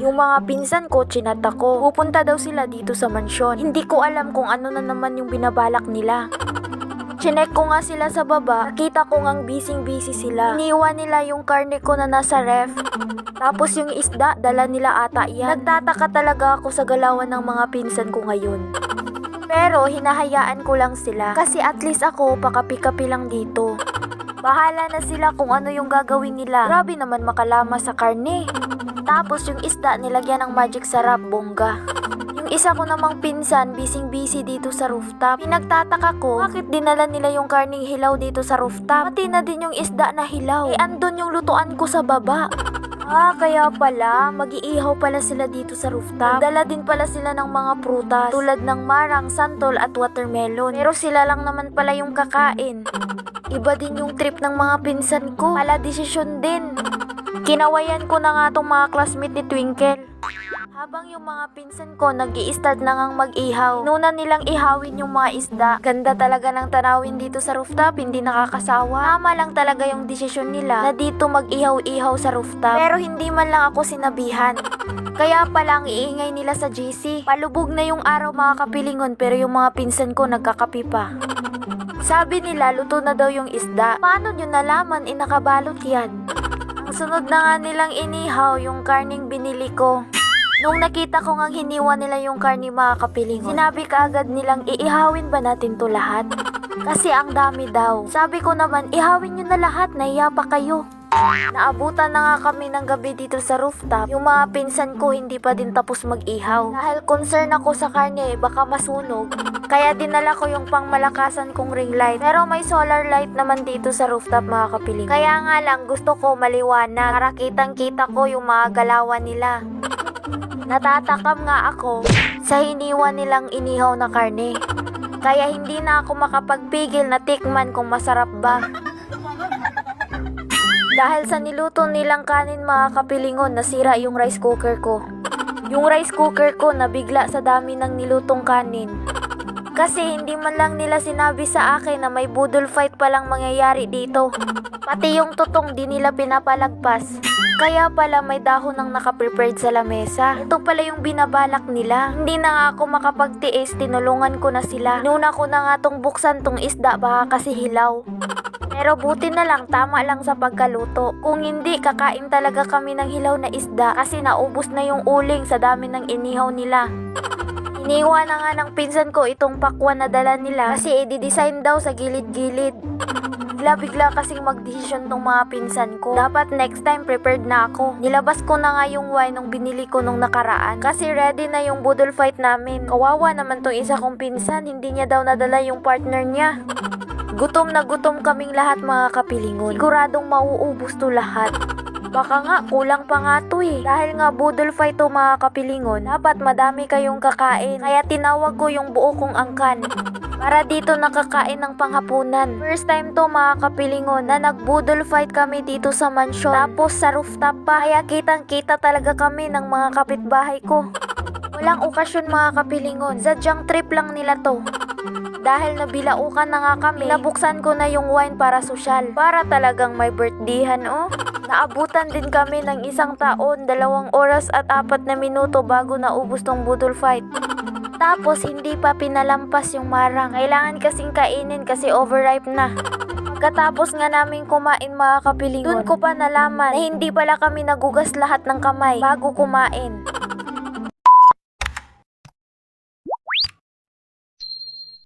Yung mga pinsan ko, chinat ako. Pupunta daw sila dito sa mansyon. Hindi ko alam kung ano na naman yung binabalak nila. Chinek ko nga sila sa baba, nakita ko ngang busy-busy sila. Iniwan nila yung karne ko na nasa ref. Tapos yung isda, dala nila ata yan. Nagtataka talaga ako sa galawan ng mga pinsan ko ngayon. Pero hinahayaan ko lang sila kasi at least ako pakapi-kapi lang dito. Bahala na sila kung ano yung gagawin nila. Grabe naman makalama sa karne. Tapos yung isda nilagyan ng magic sarap bongga. Yung isa ko namang pinsan, bising-busy dito sa rooftop. Pinagtataka ko, bakit dinala nila yung karning hilaw dito sa rooftop? Pati na din yung isda na hilaw. Eh, andun yung lutuan ko sa baba. Ah, kaya pala, mag-iihaw pala sila dito sa rooftop. Dala din pala sila ng mga prutas, tulad ng marang, santol at watermelon. Pero sila lang naman pala yung kakain. Iba din yung trip ng mga pinsan ko. Pala desisyon din. Kinawayan ko na nga tong mga classmate ni Twinkle. Habang yung mga pinsan ko nag start na ngang mag-ihaw, nuna nilang ihawin yung mga isda. Ganda talaga ng tanawin dito sa rooftop, hindi nakakasawa. Tama lang talaga yung desisyon nila na dito mag-ihaw-ihaw sa rooftop. Pero hindi man lang ako sinabihan. Kaya pala ang iingay nila sa GC. Palubog na yung araw mga kapilingon pero yung mga pinsan ko nagkakapi pa. Sabi nila luto na daw yung isda. Paano nyo nalaman inakabalot yan? Ang sunod na nga nilang inihaw yung karning binili ko. Nung nakita ko ngang hiniwa nila yung karni mga kapilingon, sinabi kaagad nilang iihawin ba natin to lahat? Kasi ang dami daw. Sabi ko naman, ihawin nyo na lahat, nahiya pa kayo. Naabutan na nga kami ng gabi dito sa rooftop. Yung mga pinsan ko hindi pa din tapos mag-ihaw. Dahil concern ako sa karne, baka masunog. Kaya dinala ko yung pangmalakasan kong ring light. Pero may solar light naman dito sa rooftop mga kapiling. Kaya nga lang gusto ko maliwanag para kitang kita ko yung mga galawan nila. Natatakam nga ako sa hiniwa nilang inihaw na karne. Kaya hindi na ako makapagpigil na tikman kung masarap ba. Dahil sa niluto nilang kanin mga kapilingon, nasira yung rice cooker ko. Yung rice cooker ko nabigla sa dami ng nilutong kanin. Kasi hindi man lang nila sinabi sa akin na may budol fight palang mangyayari dito. Pati yung tutong di nila pinapalagpas. Kaya pala may dahon ng nakaprepared sa lamesa. Ito pala yung binabalak nila. Hindi na nga ako makapagtiis, tinulungan ko na sila. Nuna ko na nga tong buksan tong isda baka kasi hilaw. Pero buti na lang, tama lang sa pagkaluto. Kung hindi, kakain talaga kami ng hilaw na isda kasi naubos na yung uling sa dami ng inihaw nila. Iniwan na nga ng pinsan ko itong pakwan na dala nila kasi i-design daw sa gilid-gilid. Bigla-bigla kasing magdesisyon tong mga pinsan ko. Dapat next time prepared na ako. Nilabas ko na nga yung wine nung binili ko nung nakaraan. Kasi ready na yung budol fight namin. Kawawa naman tong isa kong pinsan. Hindi niya daw nadala yung partner niya. Gutom na gutom kaming lahat mga kapilingon. Siguradong mauubos to lahat. Baka nga, kulang pa nga to eh. Dahil nga budol fight to mga kapilingon, dapat madami kayong kakain. Kaya tinawag ko yung buo kong angkan. Para dito nakakain ng panghapunan. First time to mga kapilingon na nagbudol fight kami dito sa mansyon. Tapos sa rooftop pa. Kaya kitang kita talaga kami ng mga kapitbahay ko. Walang okasyon mga kapilingon. Sadyang trip lang nila to. Dahil nabilaukan na nga kami, nabuksan ko na yung wine para sosyal. Para talagang may birthdayhan oh. Naabutan din kami ng isang taon, dalawang oras at apat na minuto bago naubos tong budol fight. Tapos hindi pa pinalampas yung marang. Kailangan kasing kainin kasi overripe na. Pagkatapos nga namin kumain mga kapilingon, dun ko pa nalaman na hindi pala kami nagugas lahat ng kamay bago kumain.